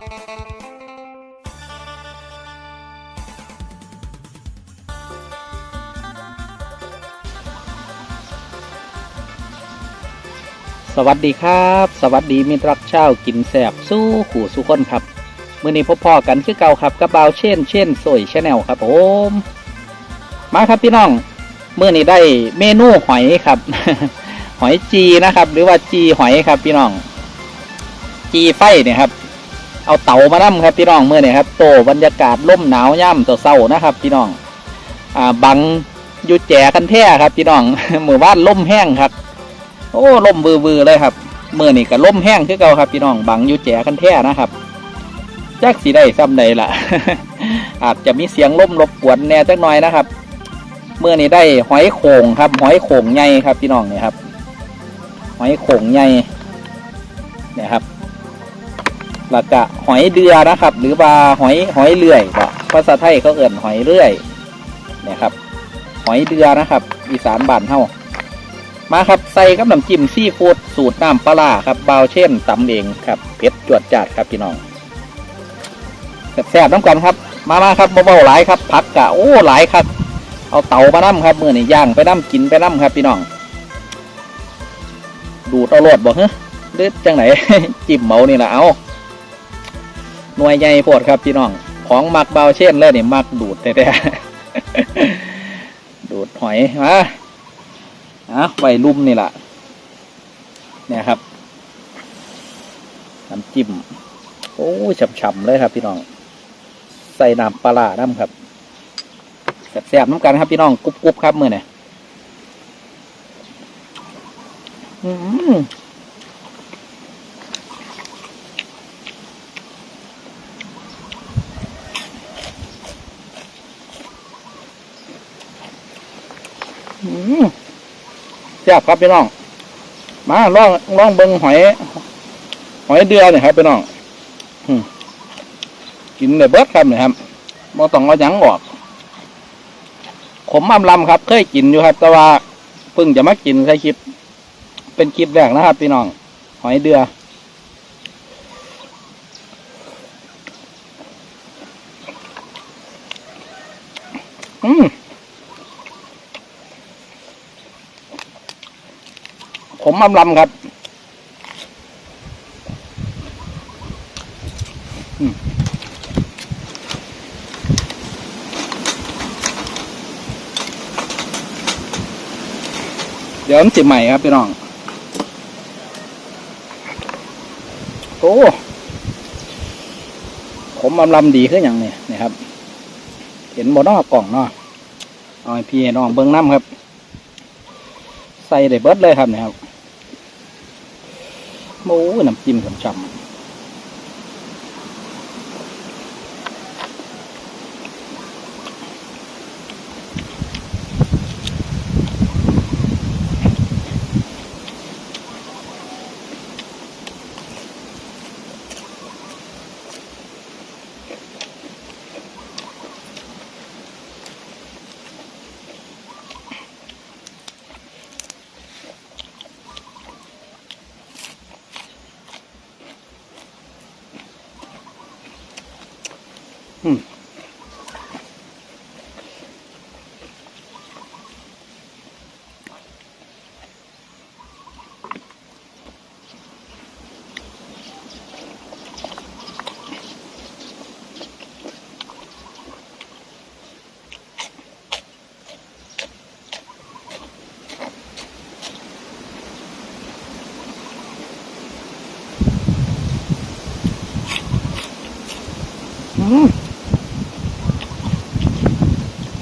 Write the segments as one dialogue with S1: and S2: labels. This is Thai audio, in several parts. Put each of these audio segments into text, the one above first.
S1: สวัสดีครับ สวัสดีมิตรรักเช่าวกินแสบสู้ขู่สู้คนครับมื่อนี้พบพ่อกันคือเก่าครับกับบาเช่นเช่นโซยชาแนลครับผมมาครับพี่น้องมื่อนี้ได้เมนูหอยครับ หอยจีนะครับ หรือว่าจีหอยครับพี่น้อง จีไฟเนี่ยครับ เอาเต่ามานั่มครับพี่น้องเมื่อเนี่ยครับโตบรรยากาศร่มหนาวย่ำเศร้าๆนะครับพี่น้องอ่าบังอยู่แจกันแท้ครับพี่น้องเมื่อวานล่มแห้งครับ โอ้ล่มวือๆเลยครับเมื่อนี่ก็ล่มแห้งคือเก่าครับพี่น้องบังอยู่แจกันแท้นะครับจักสีได้ซ้ำใดล่ะ อาจจะมีเสียงล่มรบกวนแน่จักหน่อยนะครับเมื่อนี้ได้หอยโข่งครับ หอยโข่งใหญ่ครับพี่น้องเนี่ยครับ หอยโข่งใหญ่เนี่ยครับ แล้วก็หอยเดือนะครับ หรือว่าหอยหอยเลื่อยก็ภาษาไทยเขาเอ่นหอยเลื่อยเนี่ยครับ หอยเดือนะครับ อีสานบ้านเฮามาครับใส่กับน้ำจิ้มซีฟู้ดสูตรน้ำปลาครับเบาเช่นตำเองครับเผ็ดจวดจัดครับพี่น้องแซ่บๆน้ำกันครับ มามาครับเบาๆหลายครับผักกะโอ้หลายครับ เอาเตามาน้ำครับมือนี่ย่างไปน้ำกินไปน้ำครับพี่น้อง ดูดเอาโลดบอกเฮ้ยหรือจังไหน จิ้มเมานี่แหละเอา หน่วยใหญ่โพดครับพี่น้อง ของมักเบาเช่นเลยนี่มักดูดแท้ๆดูดหอยมาอะไวลุ่มนี่แหละเนี่ยครับน้ำจิ้มโอ้ฉ่ำๆเลยครับพี่น้อง ใส่น้ำปลาร้าครับแซ่บๆน้ำกันครับพี่น้องกรุบๆครับมือเนี่ยอืมอืม แซ่บครับพี่น้อง มาลองลองเบิงหอย หอยเดือเนี่ยครับพี่น้องอกินได้เบิร์ดครับเนี่ยครับบ่ต้องเอาหยังออกขมอำลำครับ เคยกินอยู่ครับ แต่ว่าเพิ่งจะมากินใช้คลิป เป็นคลิปแรกนะครับ พี่น้อง หอยเดืออืม มอำลำครับเดี๋ยวมันสิใหม่ครับพี่น้อง โอ้ขมอำลำดีขึ้นอย่างนี้นี่ครับ เห็นบนนอกกล่องเนาะเอาพี่ให้น้องเบิ้งน้ำครับ ใส่ได้เบิดเลยครับเนี่ยครับ โอ้ยน้ำจิ้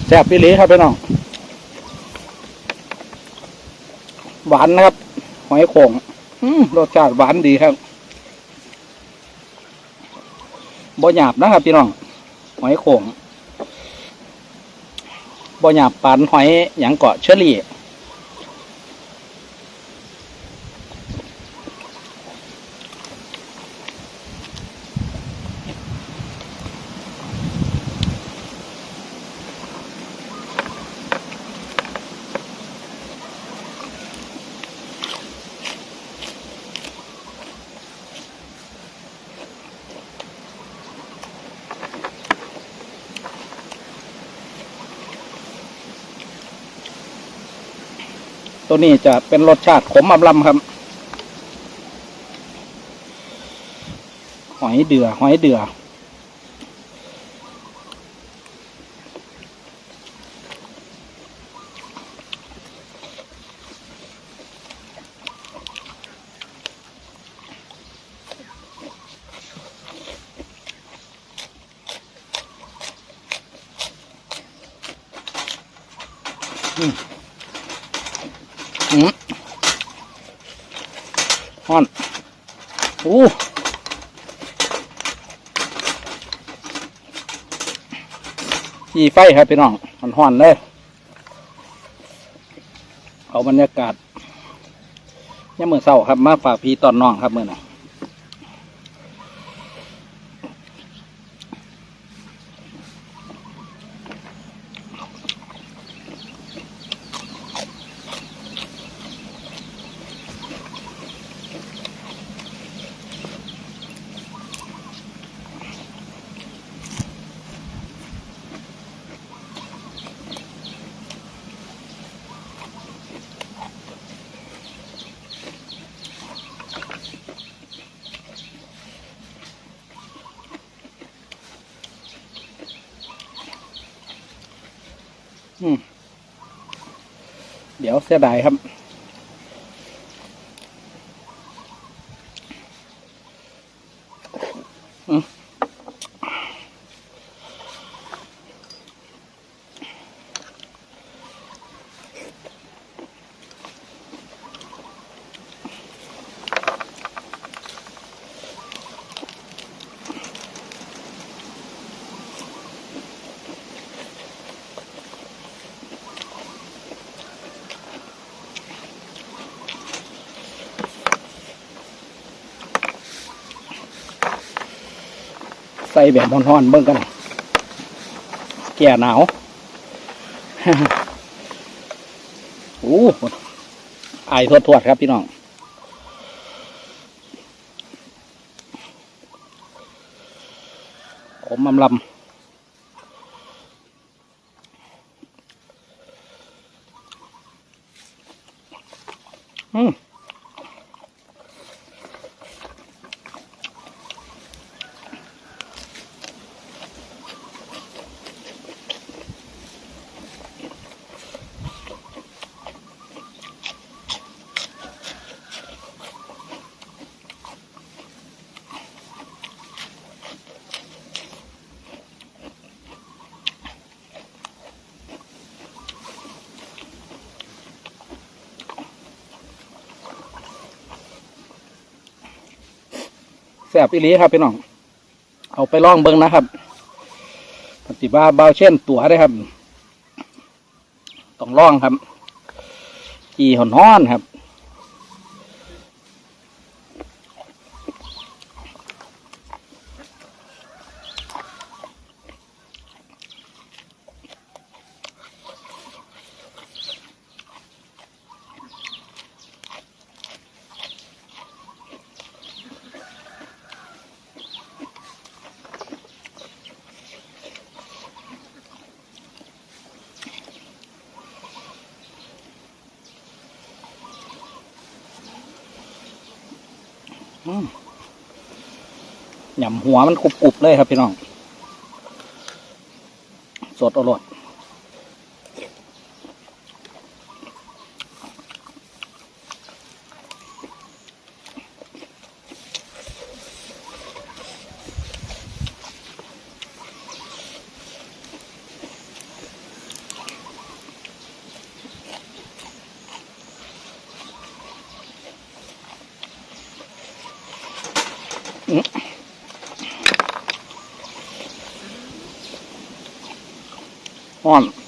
S1: แซ่บพี่หลีครับพี่น้อง หวานนะครับ หอยโข่งรสชาติหวานดีครับบ่หยาบนะครับพี่น้อง หอยโข่งบ่หยาบปานหอยหยังเกาะเชอรี่ ตัวนี้จะเป็นรสชาติขมอำลำครับ หอยเดือ หอยเดือ ขี่ไฟครับพี่น้องมันห่อนเลย เอาบรรยากาศเนี่ยามมือเศร้าครับ มาฝากพี่ตอนน้องครับมือน่ะ เสียดายครับ ส่แบบร้อนๆเบิ่งกันแก่หนาวโอ้ไอทวดๆครับพี่น้องผมมำลำอืม แสบอีหลีครับพี่น้อง เอาไปล่องเบิ้งนะครับปฏิบัติเบาเช่นตัวได้ครับ ต้องล่องครับ กี่หอนห้อนครับ หย่ำหัวมันกรุบๆเลยครับพี่น้อง สดอร่อย ห้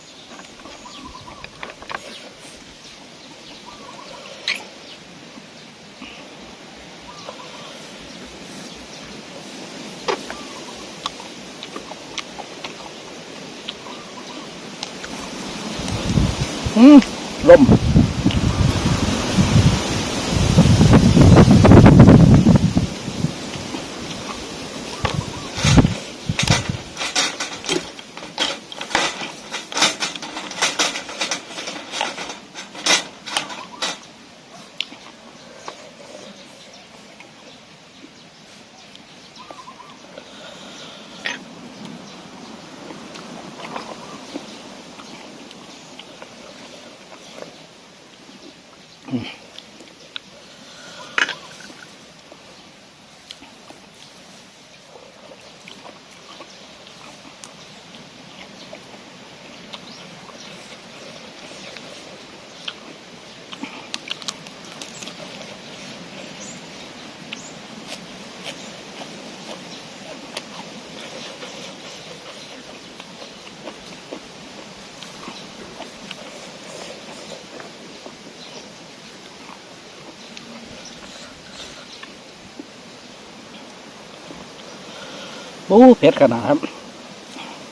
S1: โอ้เผ็ดขนาดครับ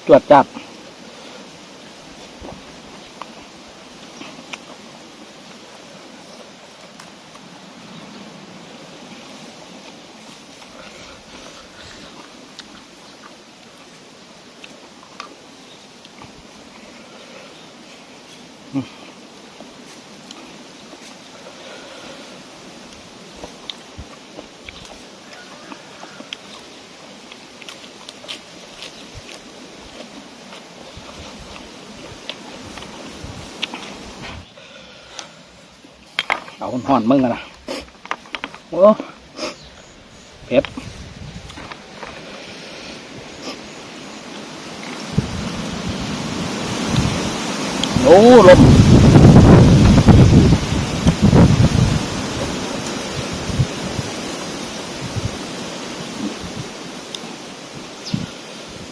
S1: จวดจับ เอาห่อนมึงกันนะโอ้เผ็ดโอ้ลม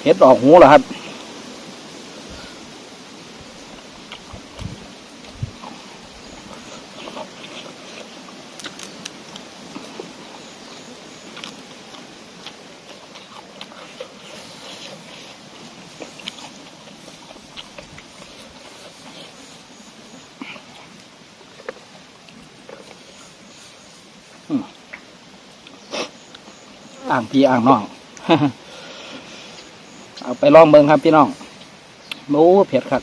S1: เผ็ดออกหูแล้วครับ อ่างพี่อ่างน้องเอาไปลองเบิ่งครับพี่น้องโอ้เผ็ดครับ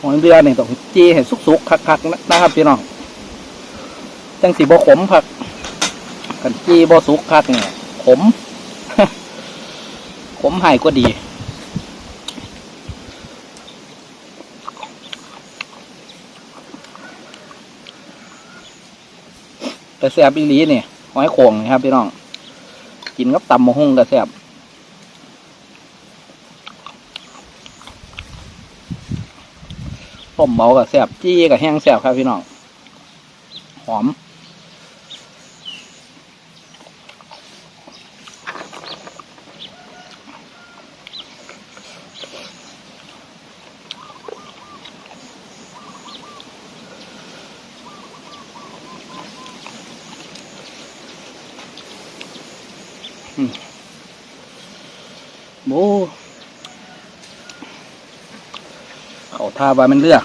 S1: หอยเรือเนี่ยต้องจีให้สุกๆคักๆนะนะครับพี่น้องจังสีบ่ขมคักกันจีบ่สุกคักเนี่ยขม ผมใหายก็ดีแต่แซ่บอีหลีเนี่ยหอยโข่งนี่ครับพี่น้อง กินกับตำมะฮุ่งก็แซ่บต้มเบากับแซ่บจี้กับแห้งแซ่บครับพี่น้อง หอม โอ้ เขาท่าว่ามันเลือก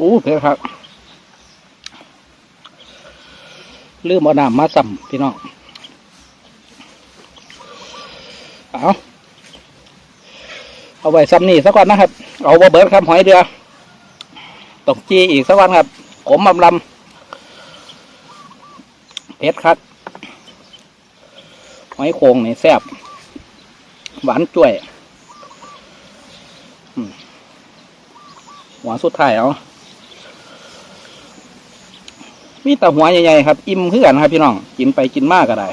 S1: อ้เผ็ดครับลืมเอาน้ำมาสัมพี่น้อง เอาเอาไว้ซ้ำนี่สักก่อนนะครับ เอาบะเบิร์ดครับหอยเดือตกจีอีกสักวันครับขมลำลำเผ็ดครับหอยโขงนี่แซ่บ หวานจ่วย หวานสุดท้ายเอา มีแต่หัวใหญ่ๆครับ อิ่มเพื่อนครับ พี่น้อง กินไปกินมากก็ได้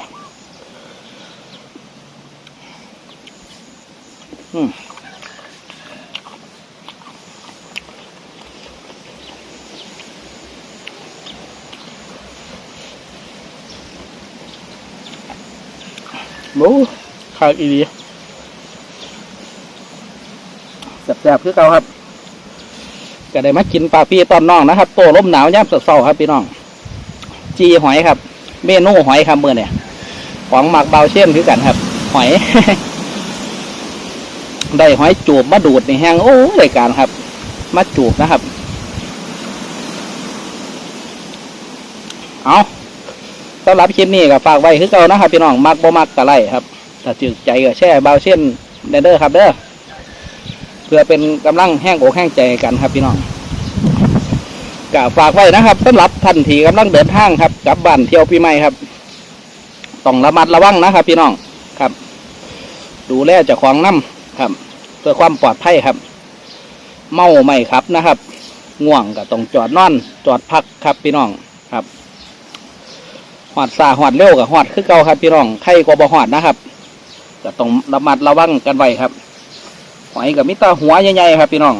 S1: โอ้ขายอีดีแสบๆคือเก่าครับ ก็ได้มากินปลาพี่ตอนน้องนะครับ โตล้มหนาวย่ามเสาครับพี่น้อง จีหอยครับ เมนูหอยครับเมื่อเนี่ยของหมักเบาเช่นคือกันครับ หอย ได้หอยจูบมาดูดในแห้งโอ้รายการครับมาจูบนะครับ เอาสำหรับคลิปนี้ก็ฝากไว้คือเก่านะครับพี่น้องมักบ่มักกะไรครับถ้าจึกใจก็แช่เบาเช่นเด้อครับเด้อเพื่อเป็นกำลังแห้งอกแห้งใจกันครับพี่น้อง ก็ฝากไว้นะครับสำหรับท่านที่กำลังเดินทางครับกลับบ้านเที่ยวปีใหม่ครับต้องระมัดระวังนะครับ พี่น้องครับ ดูแลเจ้าของน้ำครับ เพื่อความปลอดภัยครับ เมาไม่ครับนะครับ ง่วงก็ต้องจอดนอน จอดพักครับ พี่น้องครับหอดซาหอดเร็วกับหอดคือเก่าครับ พี่น้องไข่กว่าบ่หอดนะครับก็ต้องระมัดระวังกันไว้ครับหอยกับมิตรหัวใหญ่ๆครับ พี่น้อง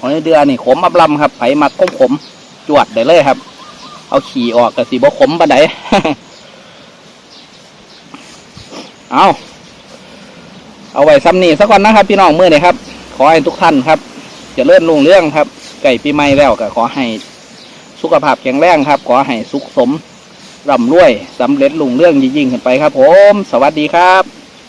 S1: หอยเดือนี่ขมอับลำครับไผมักขมขมจวดได้เลยครับ เอาขี่ออกกับสีบ่ขมปานใดเอาเอาไว้ซ้ำนี่สักวันนะครับ พี่น้องมือนี่ครับ ขอให้ทุกท่านครับจะเลื่อนลุงเรื่องครับ ไก่ปีใหม่แล้วก็ขอให้สุขภาพแข็งแรงครับ ขอให้สุขสมร่ำรวยสำเร็จลุงเรื่องยิ่งๆขึ้นไปครับ ผม สวัสดีครับ